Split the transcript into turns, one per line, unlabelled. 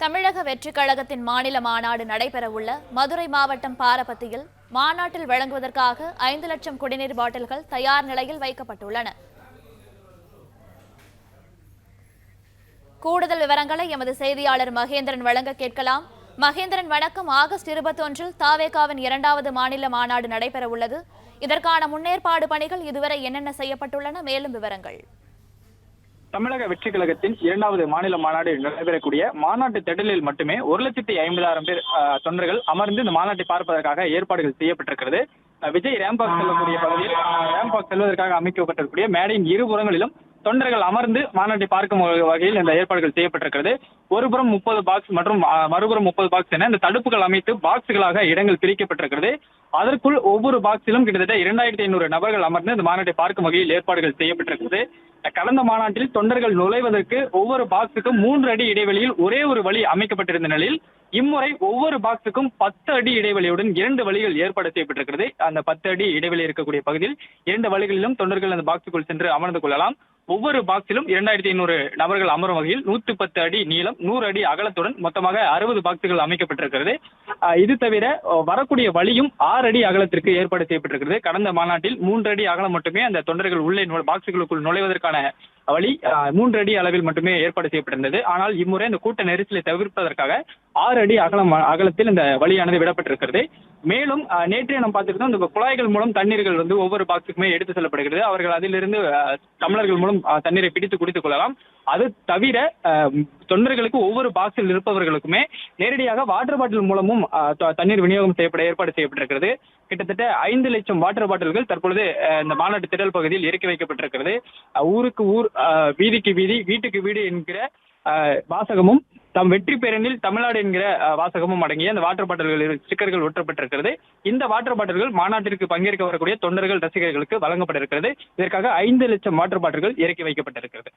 தமிழக வெற்றிக் கழகத்தின் மாநில மாநாடு நடைபெறவுள்ள மதுரை மாவட்டம் பாரபத்தியில் மாநாட்டில் வழங்குவதற்காக ஐந்து லட்சம் குடிநீர் பாட்டில்கள் தயார் நிலையில் வைக்கப்பட்டுள்ளன. கூடுதல் விவரங்களை எமது செய்தியாளர் மகேந்திரன் வழங்க கேட்கலாம். மகேந்திரன் வணக்கம். ஆகஸ்ட் இருபத்தொன்றில் தாவேகாவின் இரண்டாவது மாநில மாநாடு நடைபெறவுள்ளது. இதற்கான முன்னேற்பாடு பணிகள் இதுவரை என்னென்ன செய்யப்பட்டுள்ளன? மேலும் விவரங்கள்.
தமிழக வெற்றி கழகத்தின் இரண்டாவது மாநில மாநாடு நடைபெறக்கூடிய மாநாட்டு திடலில் மட்டுமே ஒரு லட்சத்தி ஐம்பதாயிரம் பேர் தொண்டர்கள் அமர்ந்து இந்த மாநாட்டை பார்ப்பதற்காக ஏற்பாடுகள் செய்யப்பட்டிருக்கிறது. விஜய் ரேம்பாக் செல்லக்கூடிய பகுதியில் ரேம்பாக் செல்வதற்காக அமைக்கப்பட்டிருக்கக்கூடிய மேடையின் இருபுறங்களிலும் தொண்டர்கள் அமர்ந்து மாநாட்டை பார்க்கும் வகையில் இந்த ஏற்பாடுகள் செய்யப்பட்டிருக்கிறது. ஒருபுறம் முப்பது பாக்ஸ் மற்றும் மறுபுறம் முப்பது பாக்ஸ் என இந்த தடுப்புகள் அமைத்து பாக்ஸ்களாக இடங்கள் பிரிக்கப்பட்டிருக்கிறது. அதற்குள் ஒவ்வொரு பாக்ஸிலும் கிட்டத்தட்ட இரண்டாயிரத்தி ஐநூறு நபர்கள் அமர்ந்து இந்த மாநாட்டை பார்க்கும் வகையில் ஏற்பாடுகள் செய்யப்பட்டிருக்கிறது. கடந்த மாநாட்டில் தொண்டர்கள் நுழைவதற்கு ஒவ்வொரு பாக்ஸுக்கும் மூன்று அடி இடைவெளியில் ஒரே ஒரு வழி அமைக்கப்பட்டிருந்த நிலையில் இம்முறை ஒவ்வொரு பாக்ஸுக்கும் பத்து அடி இடைவெளியுடன் இரண்டு வழிகள் ஏற்பாடு செய்யப்பட்டிருக்கிறது. அந்த பத்து அடி இடைவெளி இருக்கக்கூடிய பகுதியில் இரண்டு வழிகளிலும் தொண்டர்கள் அந்த பாக்ஸுக்குள் சென்று அமர்ந்து கொள்ளலாம். ஒவ்வொரு பாக்ஸிலும் இரண்டாயிரத்தி ஐநூறு நபர்கள் அமரும் வகையில் நூத்தி பத்து அடி நீளம் நூறு அடி அகலத்துடன் மொத்தமாக அறுபது பாக்ஸுகள் அமைக்கப்பட்டிருக்கிறது. இது தவிர வரக்கூடிய வழியும் ஆறு அடி அகலத்திற்கு ஏற்பாடு செய்யப்பட்டிருக்கிறது. கடந்த மாநாட்டில் மூன்று அடி அகலம் மட்டுமே அந்த தொண்டர்கள் உள்ளே பாக்ஸுகளுக்குள் நுழைவதற்கான வழி மூன்று அடி அளவில் மட்டுமே ஏற்பாடு செய்யப்பட்டிருந்தது. ஆனால் இம்முறை இந்த கூட்ட நெரிசலை தவிர்ப்பதற்காக ஆறு அடி அகலம் அகலத்தில் இந்த வழியானது விடப்பட்டிருக்கிறது. மேலும் நேற்றைய நாம் பார்த்திருந்தோம் இந்த குழாய்கள் மூலம் தண்ணீர்கள் வந்து ஒவ்வொரு பாக்ஸுக்குமே எடுத்து செல்லப்படுகிறது. அவர்கள் அதிலிருந்து தமிழர்கள் டம்ளர்கள் மூலம் தண்ணீரை பிடித்து குடித்துக் கொள்ளலாம். அது தவிர தொண்டர்களுக்கு ஒவ்வொரு பாக்ஸில் இருப்பவர்களுக்குமே நேரடியாக வாட்டர் பாட்டில் மூலமும் த- தண்ணீர் விநியோகம் செய்யப்பட ஏற்பாடு செய்யப்பட்டிருக்கிறது. கிட்டத்தட்ட ஐந்து லட்சம் வாட்டர் பாட்டில்கள் தற்பொழுது இந்த மாநாட்டு திடல் பகுதியில் இறக்கி வைக்கப்பட்டிருக்கிறது. ஊருக்கு ஊர் வீதிக்கு வீதி வீட்டுக்கு வீடு என்கிற வாசகமும் தம் வெற்றி பேரணியில் தமிழ்நாடு என்கிற வாசகமும் அடங்கிய அந்த வாட்டர் பாட்டில்கள் ஸ்டிக்கர்கள் ஒட்டப்பட்டிருக்கிறது. இந்த வாட்டர் பாட்டில்கள் மாநாட்டிற்கு பங்கேற்க வரக்கூடிய தொண்டர்கள் ரசிகர்களுக்கு வழங்கப்பட இருக்கிறது இதற்காக ஐந்து லட்சம் வாட்டர் பாட்டில்கள் இறக்கி வைக்கப்பட்டிருக்கிறது.